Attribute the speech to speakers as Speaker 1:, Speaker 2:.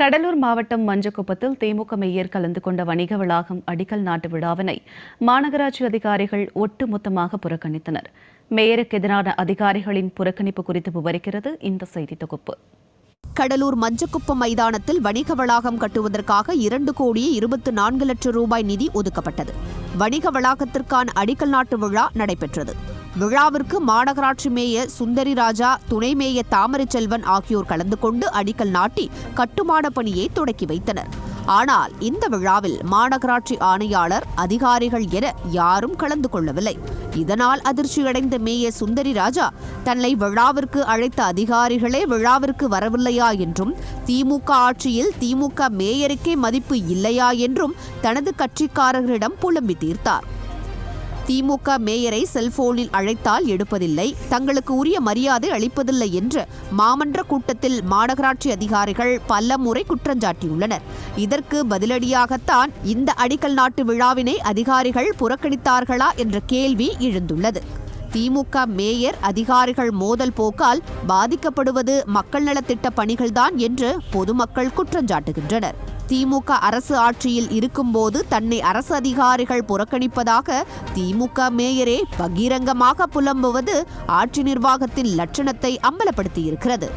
Speaker 1: கடலூர் மாவட்டம் மஞ்சக்குப்பத்தில் திமுக மேயர் கலந்து கொண்ட வணிக வளாகம் அடிக்கல் நாட்டு விழாவினை மாநகராட்சி அதிகாரிகள் ஒட்டுமொத்தமாக புறக்கணித்தனர். மேயருக்கு எதிரான அதிகாரிகளின் புறக்கணிப்பு குறித்து விவரிக்கிறது இந்த செய்தி தொகுப்பு.
Speaker 2: கடலூர் மஞ்சக்குப்பம் மைதானத்தில் வணிக வளாகம் கட்டுவதற்காக இரண்டு கோடியே இருபத்து நான்கு லட்சம் ரூபாய் நிதி ஒதுக்கப்பட்டது. வணிக வளாகத்திற்கான அடிக்கல் நாட்டு விழா நடைபெற்றது. விழாவிற்கு மாநகராட்சி மேயர் சுந்தரி ராஜா துணை மேயர் தாமரை செல்வன் ஆகியோர் கலந்து கொண்டு அடிக்கல் நாட்டி கட்டுமான பணியை தொடக்கி வைத்தனர். ஆனால் இந்த விழாவில் மாநகராட்சி ஆணையாளர் அதிகாரிகள் என யாரும் கலந்து கொள்ளவில்லை. இதனால் அதிர்ச்சியடைந்த மேயர் சுந்தரி ராஜா தன்னை விழாவிற்கு அழைத்த அதிகாரிகளே விழாவிற்கு வரவில்லையா என்றும் திமுக ஆட்சியில் திமுக மேயருக்கே மதிப்பு இல்லையா என்றும் தனது கட்சிக்காரர்களிடம் புலம்பி தீர்த்தார். திமுக மேயரை செல்போனில் அழைத்தால் எடுப்பதில்லை. தங்களுக்கு உரிய மரியாதை அளிப்பதில்லை என்று மாமன்ற கூட்டத்தில் மாநகராட்சி அதிகாரிகள் பல முறை குற்றஞ்சாட்டியுள்ளனர் இதற்கு பதிலடியாகத்தான் இந்த அடிக்கல் நாட்டு விழாவினை அதிகாரிகள் புறக்கணித்தார்களா என்ற கேள்வி எழுந்துள்ளது. திமுக மேயர் அதிகாரிகள் மோதல் போக்கால் பாதிக்கப்படுவது மக்கள் நலத்திட்ட பணிகள்தான் என்று பொதுமக்கள் குற்றஞ்சாட்டுகின்றனர் திமுக அரசு ஆட்சியில் இருக்கும்போது தன்னை அரசு அதிகாரிகள் புறக்கணிப்பதாக திமுக மேயரே பகிரங்கமாக புலம்புவது ஆட்சி நிர்வாகத்தின் லட்சணத்தை அம்பலப்படுத்தியிருக்கிறது.